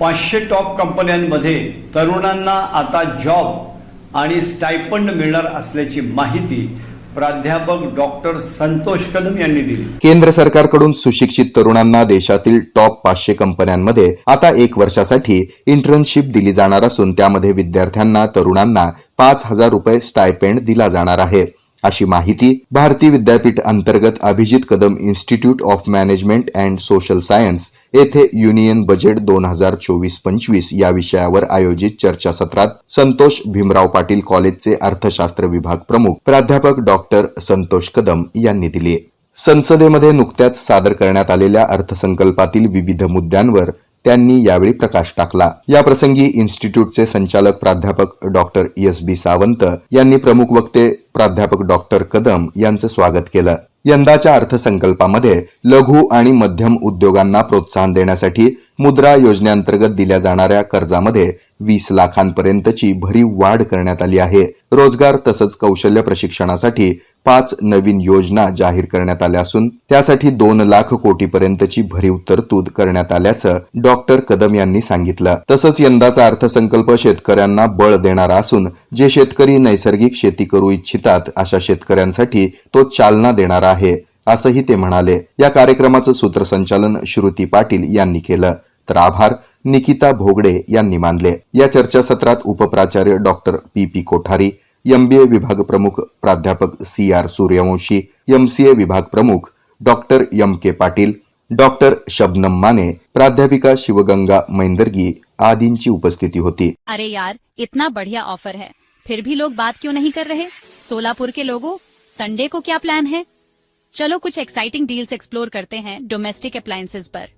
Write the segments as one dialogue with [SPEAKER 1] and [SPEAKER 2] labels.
[SPEAKER 1] पाचशे टॉप कंपन्यांमध्ये तरुणांना आता जॉब आणि स्टायपंड मिळणार असल्याची माहिती प्राध्यापक डॉक्टर संतोष कदम यांनी दिली.
[SPEAKER 2] केंद्र सरकारकडून सुशिक्षित तरुणांना देशातील टॉप पाचशे कंपन्यांमध्ये आता एक वर्षासाठी इंटर्नशिप दिली जाणार असून त्यामध्ये विद्यार्थ्यांना तरुणांना पाच हजार रुपये स्टायपेंड दिला जाणार आहे. अशी माहिती भारती विद्यापीठ अंतर्गत Abhijit Kadam institute of management and social science येथे युनियन बजेट दोन हजार चोवीस पंचवीस या विषयावर आयोजित चर्चासत्रात संतोष भीमराव पाटील कॉलेजचे अर्थशास्त्र विभाग प्रमुख प्राध्यापक डॉक्टर संतोष कदम यांनी दिली. संसदेमध्ये नुकत्याच सादर करण्यात आलेल्या अर्थसंकल्पातील विविध मुद्द्यांवर त्यांनी यावेळी प्रकाश टाकला. या प्रसंगी इन्स्टिट्यूटचे संचालक प्राध्यापक डॉक्टर एस बी सावंत यांनी प्रमुख वक्ते प्राध्यापक डॉक्टर कदम यांचं स्वागत केलं. यंदाच्या अर्थसंकल्पामध्ये लघु आणि मध्यम उद्योगांना प्रोत्साहन देण्यासाठी मुद्रा योजनेअंतर्गत दिल्या जाणाऱ्या कर्जामध्ये वीस लाखांपर्यंतची भरीव वाढ करण्यात आली आहे. रोजगार तसंच कौशल्य प्रशिक्षणासाठी पाच नवीन योजना जाहीर करण्यात आल्या असून त्यासाठी दोन लाख कोटीपर्यंतची भरीव तरतूद करण्यात आल्याचं डॉक्टर कदम यांनी सांगितलं. तसंच यंदाचा अर्थसंकल्प शेतकऱ्यांना बळ देणारा असून जे शेतकरी नैसर्गिक शेती करू इच्छितात अशा शेतकऱ्यांसाठी तो चालना देणारा आहे असंही ते म्हणाले. या कार्यक्रमाचं सूत्रसंचालन श्रुती पाटील यांनी केलं. तर आभार निकिता भोगडे यांनी मानले. या चर्चासत्रात उपप्राचार्य doctor P P Kothari MBA विभाग प्रमुख प्राध्यापक सी आर सूर्यवंशी एमसीए विभाग प्रमुख doctor M K Patil, doctor Shabnam Mane, प्राध्यापिका शिवगंगा मैंदर्गी आदींची उपस्थिती होती.
[SPEAKER 3] अरे यार, इतना बढ़िया ऑफ़र है. फिर भी लोग बात क्यों नहीं कर रहे? सोलापुर के लोगों संडे को क्या प्लान है? चलो कुछ एक्साइटिंग डील्स एक्सप्लोर करते हैं डोमेस्टिक अप्लायंसेस पर.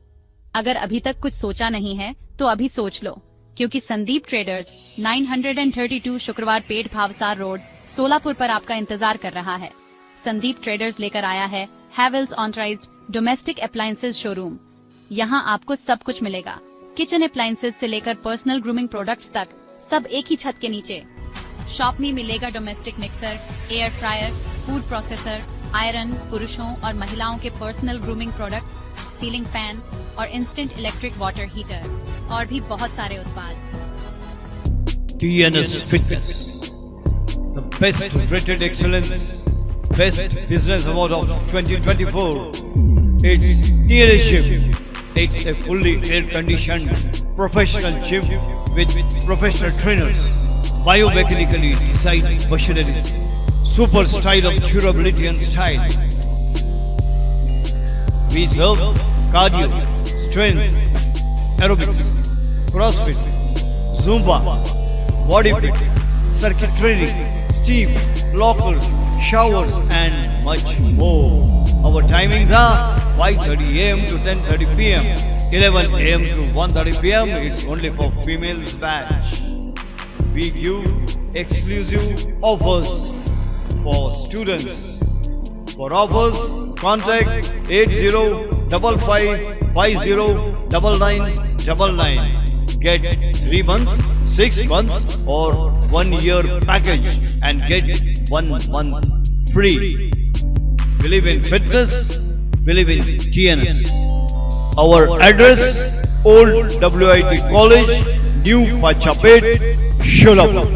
[SPEAKER 3] अगर अभी तक कुछ सोचा नहीं है तो अभी सोच लो. क्योंकि संदीप ट्रेडर्स 932 शुक्रवार पेट भावसार रोड, सोलापुर पर आपका इंतज़ार कर रहा है। संदीप ट्रेडर्स लेकर आया है Havells authorised domestic appliances showroom यहाँ आपको सब कुछ मिलेगा। किचन अप्लायंसेज से लेकर पर्सनल ग्रूमिंग प्रोडक्ट्स तक, सब एक ही छत के नीचे। शॉप में मिलेगा domestic mixer air fryer food processor iron पुरुषों और महिलाओं के personal grooming products ceiling fan और इंस्टेंट इलेक्ट्रिक वाटर हीटर और भी बहुत सारे उत्पाद
[SPEAKER 4] TNS Fitness, the best rated excellence, best business award of 2024. It's TNS Gym. It's a fully air-conditioned professional gym with professional trainers, biomechanically designed machineries, super style of durability and style. We serve cardio, strength, aerobics, CrossFit, Zumba, body fit, circuit training, steam, lockers, showers, and much more. Our timings are 5:30 a.m. to 10:30 p.m. 11 a.m. to 1:30 p.m. It's only for females batch. We give exclusive offers for students. For offers, contact 8055509999. Get 3 months, 6 months or 1 year package and get 1 month free. Believe in fitness, believe in TNS. Our address Old WIT College, New Pachapet, Sholapur.